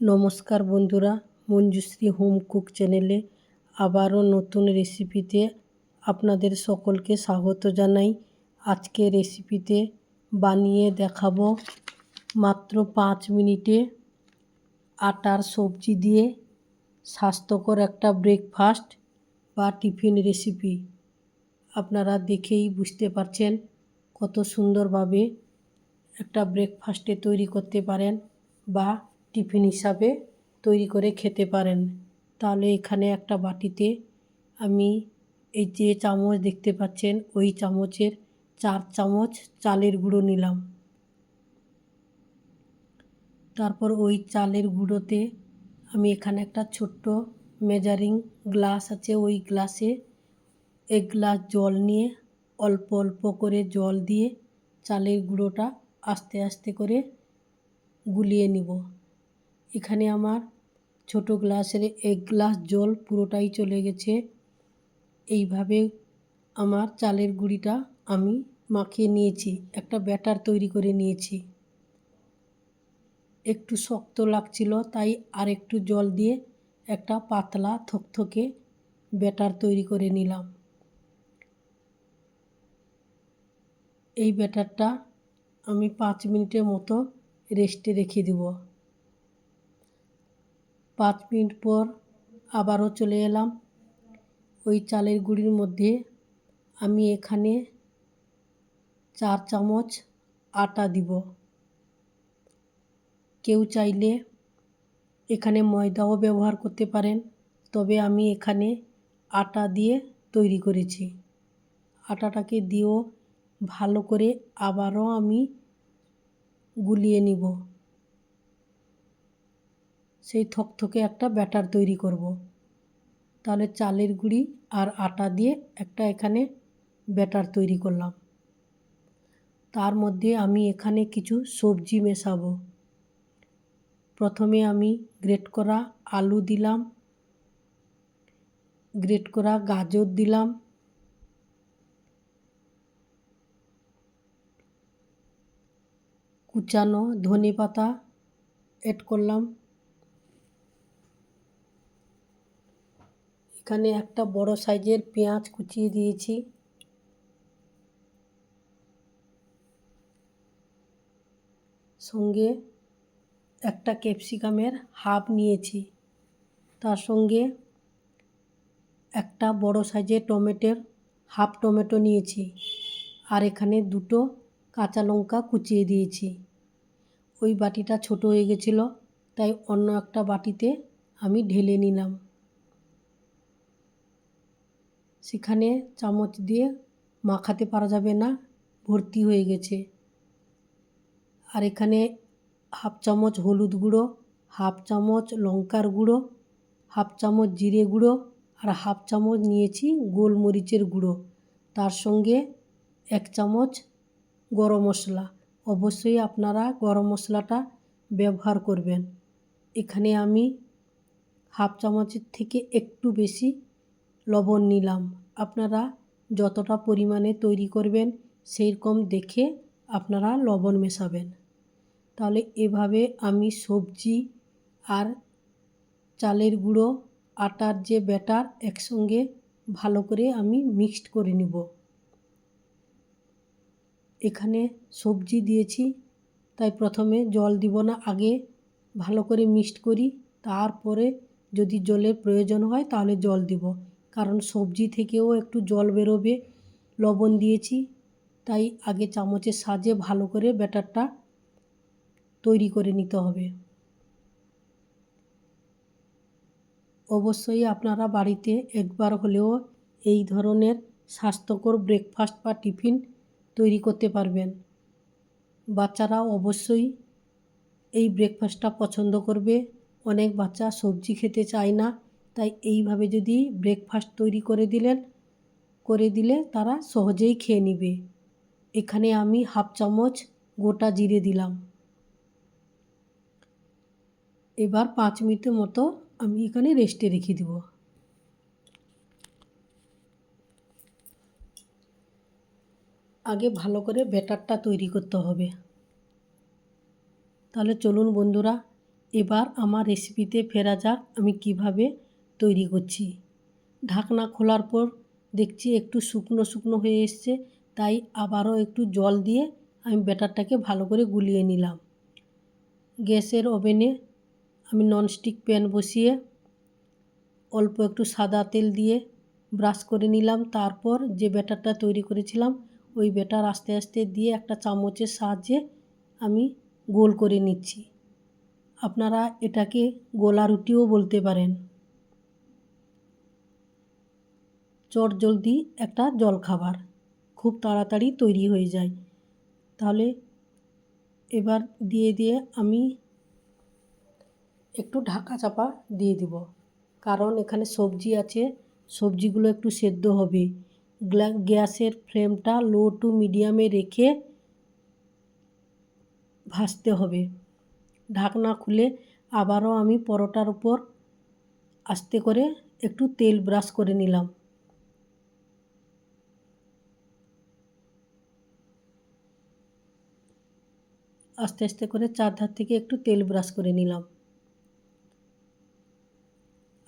নমস্কার বন্ধুরা, Manjushree home cook চ্যানেলে আবারও নতুন রেসিপিতে আপনাদের সকলকে স্বাগত জানাই। আজকে রেসিপিতে বানিয়ে দেখাবো মাত্র পাঁচ মিনিটে আটার সবজি দিয়ে স্বাস্থ্যকর একটা ব্রেকফাস্ট বা টিফিন রেসিপি। আপনারা দেখেই বুঝতে পারছেন কত সুন্দরভাবে একটা ব্রেকফাস্টে তৈরি করতে পারেন বা টিফিন হিসাবে তৈরি করে খেতে পারেন। তাহলে এখানে একটা বাটিতে আমি এই যে চামচ দেখতে পাচ্ছেন, ওই চামচের চার চামচ চালের গুঁড়ো নিলাম। তারপর ওই চালের গুঁড়োতে আমি এখানে একটা ছোট্ট মেজারিং গ্লাস আছে, ওই গ্লাসে এক গ্লাস জল নিয়ে অল্প অল্প করে জল দিয়ে চালের গুঁড়োটা আস্তে আস্তে করে গুলিয়ে নিব। এখানে আমার ছোট গ্লাসের এক গ্লাস জল পুরোটাই চলে গেছে। এইভাবে আমার চালের গুঁড়িটা আমি মাখিয়ে নিয়েছি, একটা ব্যাটার তৈরি করে নিয়েছি। একটু শক্ত লাগছিল, তাই আর একটু জল দিয়ে একটা পাতলা থকথকে ব্যাটার তৈরি করে নিলাম। এই ব্যাটারটা আমি পাঁচ মিনিটের মতো রেস্টে রেখে দেব। পাঁচ মিনিট পর আবারও চলে এলাম। ওই চালের গুঁড়ির মধ্যে আমি এখানে চার চামচ আটা দিব। কেউ চাইলে এখানে ময়দাও ব্যবহার করতে পারেন, তবে আমি এখানে আটা দিয়ে তৈরি করেছি। আটাটাকে দিয়েও ভালো করে আবারও আমি গুলিয়ে নিব। সেই থকথকে একটা ব্যাটার তৈরি করব। তাহলে চালের গুঁড়ি আর আটা দিয়ে একটা এখানে ব্যাটার তৈরি করলাম। তার মধ্যে আমি এখানে কিছু সবজি মেশাবো। প্রথমে আমি গ্রেট করা আলু দিলাম। গ্রেট করা গাজর দিলাম। কুচানো ধনে পাতা অ্যাড করলাম। এখানে একটা বড় সাইজের পেঁয়াজ কুচিয়ে দিয়েছি। সঙ্গে একটা ক্যাপসিকামের হাফ নিয়েছি। তার সঙ্গে একটা বড় সাইজের টমেটোর হাফ টমেটো নিয়েছি। আর এখানে দুটো কাঁচা লঙ্কা কুচিয়ে দিয়েছি। ওই বাটিটা ছোট হয়ে গেছিল, তাই অন্য একটা বাটিতে আমি ঢেলে নিলাম। সেখানে চামচ দিয়ে মাখাতে পারা যাবে না, ভর্তি হয়ে গেছে। আর এখানে হাফ চামচ হলুদ গুঁড়ো, হাফ চামচ লঙ্কার গুঁড়ো, হাফ চামচ জিরে গুঁড়ো আর হাফ চামচ নিয়েছি গোলমরিচের গুঁড়ো। তার সঙ্গে এক চামচ গরম মশলা। অবশ্যই আপনারা গরম মশলাটা ব্যবহার করবেন। এখানে আমি হাফ চামচের থেকে একটু বেশি লবণ নিলাম। আপনারা যতটা পরিমাণে তৈরি করবেন সেই রকম দেখে আপনারা লবণ মেশাবেন। তাহলে এভাবে আমি সবজি আর চালের গুঁড়ো, আটার যে ব্যাটার একসঙ্গে ভালো করে আমি মিক্সড করে নেব। এখানে সবজি দিয়েছি, তাই প্রথমে জল দিব না, আগে ভালো করে মিক্সড করি। তারপরে যদি জলের প্রয়োজন হয়, তাহলে জল দিব। কারণ সবজি থেকেও একটু জল বেরোবে, লবণ দিয়েছি, তাই আগে চামচের সাজে ভালো করে ব্যাটারটা তৈরি করে নিতে হবে। অবশ্যই আপনারা বাড়িতে একবার হলেও এই ধরনের স্বাস্থ্যকর ব্রেকফাস্ট বা টিফিন তৈরি করতে পারবেন। বাচ্চারা অবশ্যই এই ব্রেকফাস্টটা পছন্দ করবে। অনেক বাচ্চা সবজি খেতে চায় না। তাই এইভাবে যদি ব্রেকফাস্ট তৈরি করে দিলেন, করে দিলে তারা সহজেই খেয়ে নেবে। এখানে আমি হাফ চামচ গোটা জিরে দিলাম। এবার পাঁচ মিনিটের মতো আমি এখানে রেস্টে রেখে দেব। আগে ভালো করে ব্যাটারটা তৈরি করতে হবে। তাহলে চলুন বন্ধুরা, এবার আমার রেসিপিতে ফেরা যাক আমি কীভাবে তৈরি করছি। ঢাকনা খোলার পর দেখছি একটু শুকনো শুকনো হয়ে এসছে, তাই আবারও একটু জল দিয়ে আমি ব্যাটারটাকে ভালো করে গুলিয়ে নিলাম। গ্যাসের ওভেনে আমি ননস্টিক প্যান বসিয়ে অল্প একটু সাদা তেল দিয়ে ব্রাশ করে নিলাম। তারপর যে ব্যাটারটা তৈরি করেছিলাম, ওই ব্যাটার আস্তে আস্তে দিয়ে একটা চামচের সাহায্যে আমি গোল করে নিচ্ছি। আপনারা এটাকে গোলা রুটিও বলতে পারেন। চট জলদি একটা জলখাবার। খুব তাড়াতাড়ি তৈরি হয়ে যায়। তাহলে এবার দিয়ে দিয়ে আমি একটু ঢাকা চাপা দিয়ে দিব। কারণ এখানে সবজি আছে, সবজিগুলো একটু সেদ্ধ হবে। গ্যাসের ফ্লেমটা লো টু মিডিয়ামে রেখে ভাজতে হবে। ঢাকনা খুলে আবারও আমি পরোটার উপর আস্তে করে একটু তেল ব্রাশ করে নিলাম। আস্তে আস্তে করে চার ধার থেকে একটু তেল ব্রাশ করে নিলাম।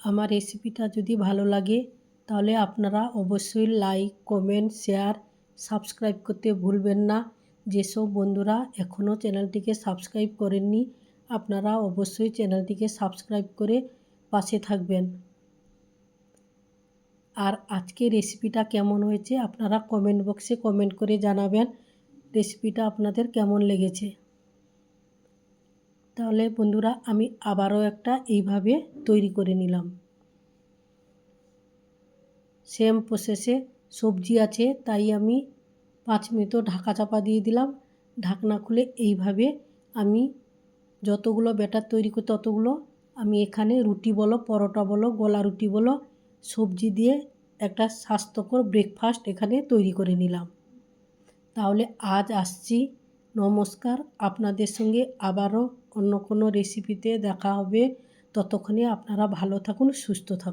আমার রেসিপিটা যদি ভালো লাগে, তাহলে আপনারা অবশ্যই লাইক কমেন্ট শেয়ার সাবস্ক্রাইব করতে ভুলবেন না। যেসব বন্ধুরা এখনও চ্যানেলটিকে সাবস্ক্রাইব করেননি, আপনারা অবশ্যই চ্যানেলটিকে সাবস্ক্রাইব করে পাশে থাকবেন। আর আজকে রেসিপিটা কেমন হয়েছে, আপনারা কমেন্ট বক্সে কমেন্ট করে জানাবেন। রেসিপিটা আপনাদের কেমন লেগেছে? তাহলে বন্ধুরা আমি আবারও একটা এইভাবে তৈরি করে নিলাম। সেম প্রসেসে সবজি আছে, তাই আমি পাঁচ মিনিটও ঢাকা চাপা দিয়ে দিলাম। ঢাকনা খুলে এইভাবে আমি যতগুলো ব্যাটার তৈরি করি ততগুলো আমি এখানে রুটি বলো, পরোটা বলো, গলা রুটি বলো, সবজি দিয়ে একটা স্বাস্থ্যকর ব্রেকফাস্ট এখানে তৈরি করে নিলাম। তাহলে আজ আসছি। নমস্কার। আপনাদের সঙ্গে আবারও অন্য কোনো রেসিপিতে দেখা হবে। ততক্ষণে আপনারা ভালো থাকুন সুস্থ থাকুন।